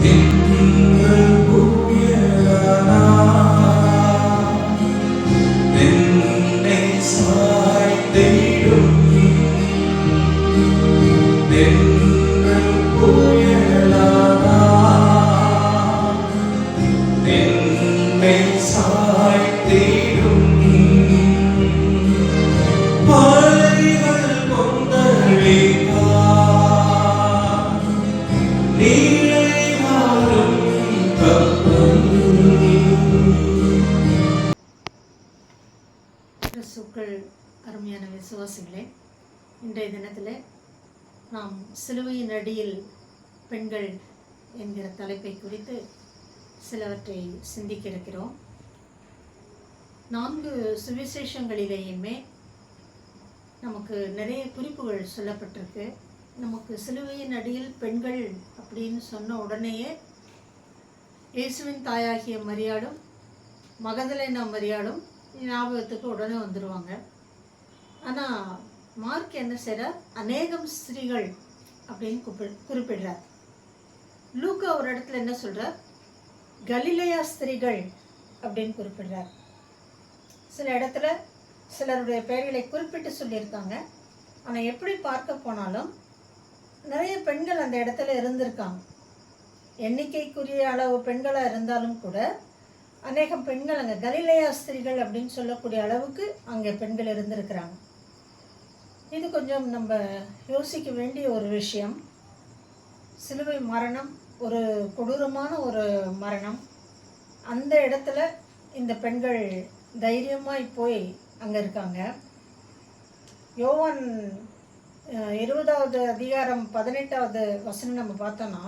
Yeah. கிறிஸ்துக்கள் அருமையான விசுவாசிகளே இன்றைய தினத்தில் நாம் சிலுவையின் அடியில் பெண்கள் என்கிற தலைப்பை குறித்து சிலவற்றை சிந்திக்க இருக்கிறோம். நான்கு சுவிசேஷங்களிலேயுமே நமக்கு நிறைய குறிப்புகள் சொல்லப்பட்டிருக்கு. நமக்கு சிலுவையின் அடியில் பெண்கள் அப்படின்னு சொன்ன உடனேயே இயேசுவின் தாயாகிய மரியாடும் மகதலேனா மரியாடும் ஞாபகத்துக்கு உடனே வந்துடுவாங்க ஆனால் மார்க் என்ன செய்கிறார் அநேகம் ஸ்திரீகள் அப்படின்னு குறிப்பி குறிப்பிடுறார். லூக்கா ஒரு இடத்துல என்ன சொல்கிறார் கலிலேயா ஸ்திரீகள் அப்படின்னு குறிப்பிடுறார். சில இடத்துல சிலருடைய பெயர்களை குறிப்பிட்டு சொல்லியிருக்காங்க. ஆனால் எப்படி பார்க்க போனாலும் நிறைய பெண்கள் அந்த இடத்துல இருந்திருக்காங்க. எண்ணிக்கைக்குரிய அளவு பெண்களாக இருந்தாலும் கூட அநேகம் பெண்கள் அங்கே கலிலையா ஸ்திரீகள் அப்படின்னு சொல்லக்கூடிய அளவுக்கு அங்கே பெண்கள் இருந்திருக்கிறாங்க. இது கொஞ்சம் நம்ம யோசிக்க வேண்டிய ஒரு விஷயம். சிலுவை மரணம் ஒரு கொடூரமான ஒரு மரணம். அந்த இடத்துல இந்த பெண்கள் தைரியமாய் போய் அங்கே இருக்காங்க. யோவான் இருபதாவது அதிகாரம் பதினெட்டாவது வசனம் நம்ம பார்த்தோன்னா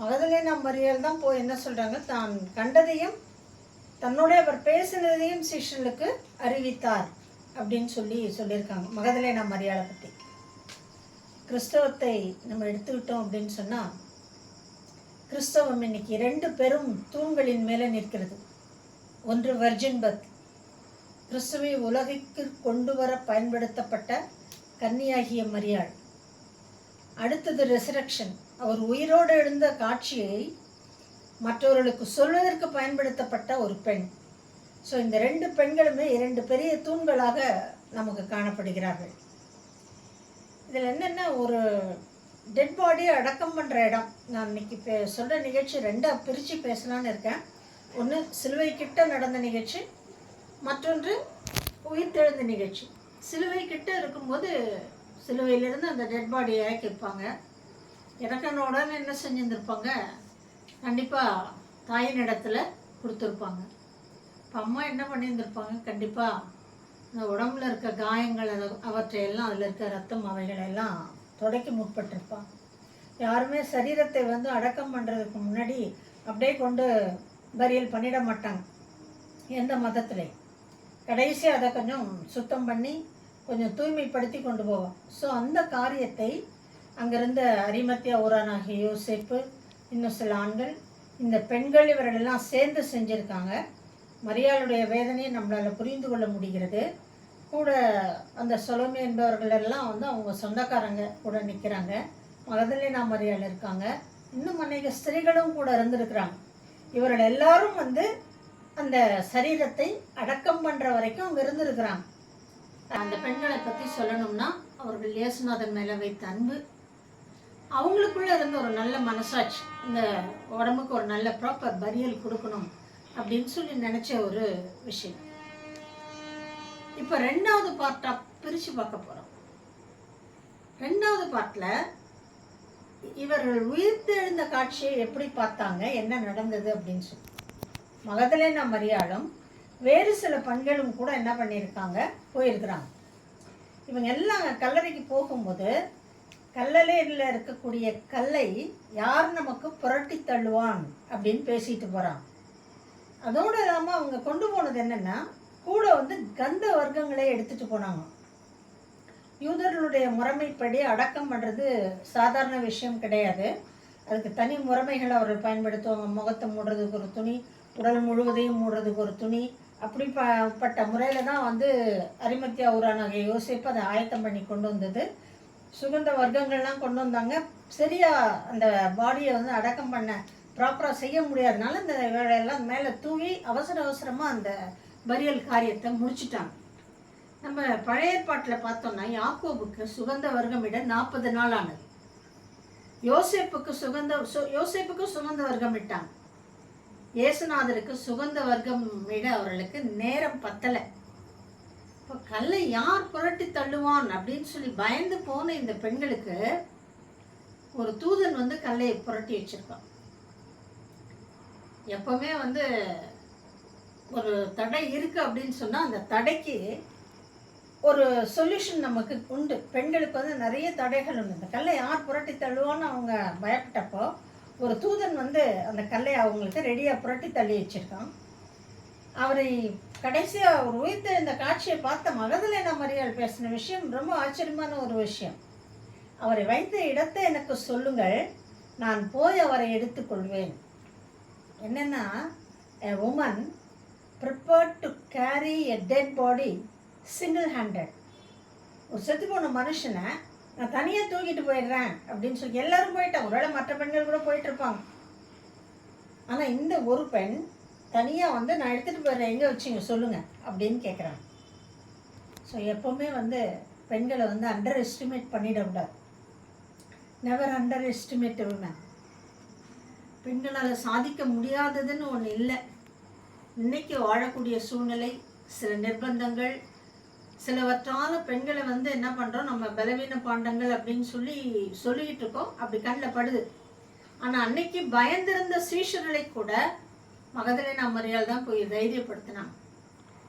மகதலேனா மரியாள் தான் போய் என்ன சொல்கிறாங்க தான் கண்டதையும் தன்னுடைய அவர் பேசினதையும் சிஷ்யனுக்கு அறிவித்தார் அப்படின்னு சொல்லி சொல்லியிருக்காங்க. மகதலேனா மரியாளை பற்றி கிறிஸ்தவத்தை நம்ம எடுத்துக்கிட்டோம் அப்படின்னு சொன்னால் கிறிஸ்தவம் இன்னைக்கு ரெண்டு பெரும் தூண்களின் மேலே நிற்கிறது. ஒன்று வர்ஜின் பத் கிறிஸ்துவை உலகிற்கு கொண்டு வர பயன்படுத்தப்பட்ட கன்னியாகிய மரியாள். அடுத்தது ரெசரக்ஷன் அவர் உயிரோடு எழுந்த காட்சியை மற்றவர்களுக்கு சொல்வதற்கு பயன்படுத்தப்பட்ட ஒரு பெண். ஸோ இந்த ரெண்டு பெண்களுமே இரண்டு பெரிய தூண்களாக நமக்கு காணப்படுகிறார்கள். இதில் என்னென்ன ஒரு டெட் பாடியை அடக்கம் பண்ணுற இடம். நான் இன்னைக்கு பே சொல்கிற நிகழ்ச்சி ரெண்டாக பிரித்து பேசலான்னு இருக்கேன். ஒன்று சிலுவை கிட்ட நடந்த நிகழ்ச்சி. மற்றொன்று உயிர்த்தெழுந்த நிகழ்ச்சி. சிலுவை கிட்ட இருக்கும்போது சிலுவையிலிருந்து அந்த டெட் பாடியை இறக்கிப்பாங்க வைப்பாங்க உடனே என்ன செஞ்சுருந்துருப்பாங்க? கண்டிப்பாக தாயின் இடத்துல கொடுத்துருப்பாங்க. இப்போ அம்மா என்ன பண்ணியிருந்திருப்பாங்க? கண்டிப்பாக இந்த உடம்புல இருக்க காயங்கள் அதை அவற்றையெல்லாம் அதில் இருக்க ரத்தம் அவைகளை எல்லாம் துடைக்க முற்பட்டிருப்பாங்க. யாருமே சரீரத்தை வந்து அடக்கம் பண்ணுறதுக்கு முன்னாடி அப்படியே கொண்டு பரியல் பண்ணிட மாட்டாங்க. எந்த மதத்துலேயும். கடைசி அதை கொஞ்சம் சுத்தம் பண்ணி கொஞ்சம் தூய்மைப்படுத்தி கொண்டு போவோம் ஸோ அந்த காரியத்தை அங்கிருந்த அரிமத்திய ஊரானாகிய யோசிப்பு இன்னும் சில ஆண்கள் இந்த பெண்கள் இவர்களெல்லாம் சேர்ந்து செஞ்சுருக்காங்க. மரியாளுடைய வேதனையை நம்மளால் புரிந்து கொள்ள முடிகிறது. கூட அந்த சொலோமி என்பவர்கள் எல்லாம் வந்து அவங்க சொந்தக்காரங்க கூட நிற்கிறாங்க மகதலினா மரியாள் இருக்காங்க. இன்னும் அநேக ஸ்திரீகளும் கூட இருந்திருக்கிறாங்க. இவர்கள் எல்லாரும் வந்து அந்த சரீரத்தை அடக்கம் பண்ணுற வரைக்கும் அவங்க இருந்திருக்கிறாங்க. அந்த பெண்களை பற்றி சொல்லணும்னா அவர்கள் இயேசுநாதன் மேலே வைத்த அன்பு அவங்களுக்குள்ள இருந்த ஒரு நல்ல மனசாட்சி இந்த உடம்புக்கு ஒரு நல்ல ப்ராப்பர் பரியல் கொடுக்கணும் அப்படின்னு சொல்லி நினச்ச ஒரு விஷயம். இப்போ ரெண்டாவது பார்ட்டாக பிரித்து பார்க்க போகிறோம் ரெண்டாவது பார்ட்டில் இவர்கள் உயிர்த்தெழுந்த காட்சியை எப்படி பார்த்தாங்க என்ன நடந்தது அப்படின்னு சொல்லி. மகதலேனா மரியாளும் வேறு சில பெண்களும் கூட என்ன பண்ணியிருக்காங்க போயிருக்கிறாங்க. இவங்க எல்லாம் கல்லறைக்கு போகும்போது கல்லறையில் இருக்கக்கூடிய கல்லை யார் நமக்கு புரட்டி தள்ளுவான் அப்படின்னு பேசிட்டு போகிறான் அதோடு இல்லாமல் அவங்க கொண்டு போனது என்னென்னா கூட வந்து கந்த வர்க்கங்களே எடுத்துகிட்டு போனாங்க. யூதர்களுடைய முறைமைப்படி அடக்கம் பண்ணுறது சாதாரண விஷயம் கிடையாது. அதுக்கு தனி முறைமைகள் அவர்கள் பயன்படுத்துவாங்க. முகத்தை மூடுறதுக்கு ஒரு துணி உடல் முழுவதையும் மூடுறதுக்கு ஒரு துணி. அப்படி ப பட்ட முறையில் தான் வந்து அரிமத்தியா ஊரானாகிய யோசிப்பு அதை ஆயத்தம் பண்ணி கொண்டு வந்தது. சுகந்த வர்க்கங்கள்லாம் கொண்டு வந்தாங்க. சரியாக அந்த பாடியை வந்து அடக்கம் பண்ண ப்ராப்பராக செய்ய முடியாதனால இந்த வேலையெல்லாம் மேலே தூவி அவசர அவசரமாக அந்த பரியல் காரியத்தை முடிச்சிட்டாங்க. நம்ம பழைய ஏற்பாட்டில் பார்த்தோம்னா யாக்கோபுக்கு சுகந்த வர்க்கமிட நாற்பது நாள் ஆனது. யோசேப்புக்கு சுகந்த சு- யோசேப்புக்கு சுகந்த வர்க்கம் இட்டாங்க இயேசுநாதருக்கு சுகந்த வர்க்கம் விட அவர்களுக்கு நேரம் பத்தலை. இப்போ கல்லை யார் புரட்டி தள்ளுவான் அப்படின்னு சொல்லி பயந்து போன இந்த பெண்களுக்கு ஒரு தூதன் வந்து கல்லையை புரட்டி வச்சிருக்கான். எப்பவுமே வந்து ஒரு தடை இருக்குது அப்படின்னு சொன்னால் அந்த தடைக்கு ஒரு சொல்யூஷன் நமக்கு உண்டு. பெண்களுக்கு வந்து நிறைய தடைகள் உண்டு. இந்த கல்லை யார் புரட்டி தள்ளுவான்னு அவங்க பயப்பட்டப்போ ஒரு தூதன் வந்து அந்த கல்லை அவங்களுக்கு ரெடியாக புரட்டி தள்ளி வச்சுருக்கான். அவரை கடைசியாக அவர் உயிர்த்த இந்த காட்சியை பார்த்த மகதலேனா மரியாள் பேசின விஷயம் ரொம்ப ஆச்சரியமான ஒரு விஷயம். அவரை வைத்த இடத்தை எனக்கு சொல்லுங்கள் நான் போய் அவரை எடுத்துக்கொள்வேன் என்னென்னா a woman prepared to carry a dead body single handed ஒரு செத்து போன மனுஷனை நான் தனியாக தூக்கிட்டு போயிடுறேன் அப்படின்னு சொல்லி எல்லோரும் போயிட்டேன் ஒருவேளை மற்ற பெண்கள் கூட போயிட்டுருப்பாங்க ஆனால் இந்த ஒரு பெண் தனியாக வந்து நான் எடுத்துகிட்டு போயிடுறேன். எங்கே வச்சிங்க? சொல்லுங்கள் அப்படின்னு கேட்குறாங்க ஸோ எப்போவுமே வந்து பெண்களை வந்து அண்டர் எஸ்டிமேட் பண்ணிடக்கூடாது நெவர் அண்டர் எஸ்டிமேட் உமன் பெண்களால் சாதிக்க முடியாததுன்னு ஒன்று இல்லை. இன்றைக்கி வாழக்கூடிய சூழ்நிலை சில நிர்பந்தங்கள் சிலவற்றால் பெண்களை வந்து என்ன பண்ணுறோம் நம்ம பலவீன பாண்டங்கள் அப்படின்னு சொல்லி சொல்லிக்கிட்டு இருக்கோம். அப்படி கண்ணில் படுது. ஆனால் அன்னைக்கு பயந்திருந்த சீஷர்களை கூட மகதலேனா மரியாள் தான் போய் தைரியப்படுத்தினான்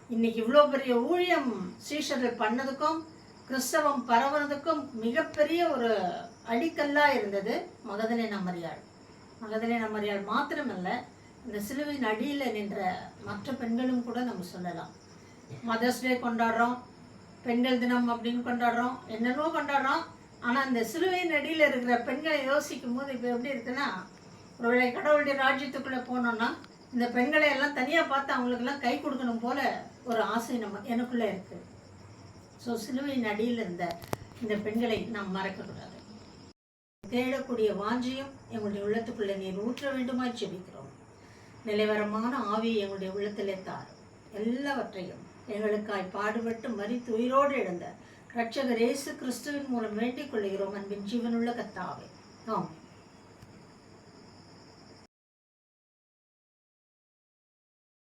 இன்னைக்கு இவ்வளோ பெரிய ஊழியம் சீஷர்கள் பண்ணதுக்கும் கிறிஸ்தவம் பரவுறதுக்கும் மிகப்பெரிய ஒரு அடிக்கல்லாக இருந்தது மகதலேனா மரியாள் மகதலேனா மரியாள் மாத்திரமல்ல இந்த சிலுவின் அடியில் நின்ற மற்ற பெண்களும் கூட நம்ம சொல்லலாம். மதர்ஸ் டே கொண்டாடுறோம் பெண்கள் தினம் அப்படின்னு கொண்டாடுறோம் என்னென்னவோ கொண்டாடுறோம். ஆனால் அந்த சிலுவையின் அடியில் இருக்கிற பெண்களை யோசிக்கும் போது இப்போ எப்படி இருக்குன்னா ஒருவேளை கடவுளுடைய ராஜ்யத்துக்குள்ளே போனோன்னா இந்த பெண்களை எல்லாம் தனியாக பார்த்து அவங்களுக்கெல்லாம் கை கொடுக்கணும் போல ஒரு ஆசை நம்ம எனக்குள்ளே இருக்குது ஸோ சிலுவையின் அடியில் இருந்த இந்த பெண்களை நாம் மறக்கக்கூடாது. தேடக்கூடிய வாஞ்சியும் எங்களுடைய உள்ளத்துக்குள்ளே நீர் ஊற்ற வேண்டுமாய் ஜெபிக்கிறோம். நிலைவரமான ஆவியை எங்களுடைய உள்ளத்திலே தார் எல்லாவற்றையும் எங்களுக்காய் பாடுபட்டு மறித்து உயிரோடு எழுந்த இரட்சகர் இயேசு கிறிஸ்துவின் மூலம் வேண்டிக் கொள்கிறோம் அன்பின் ஜீவனுள்ள கத்தாவே. ஆம்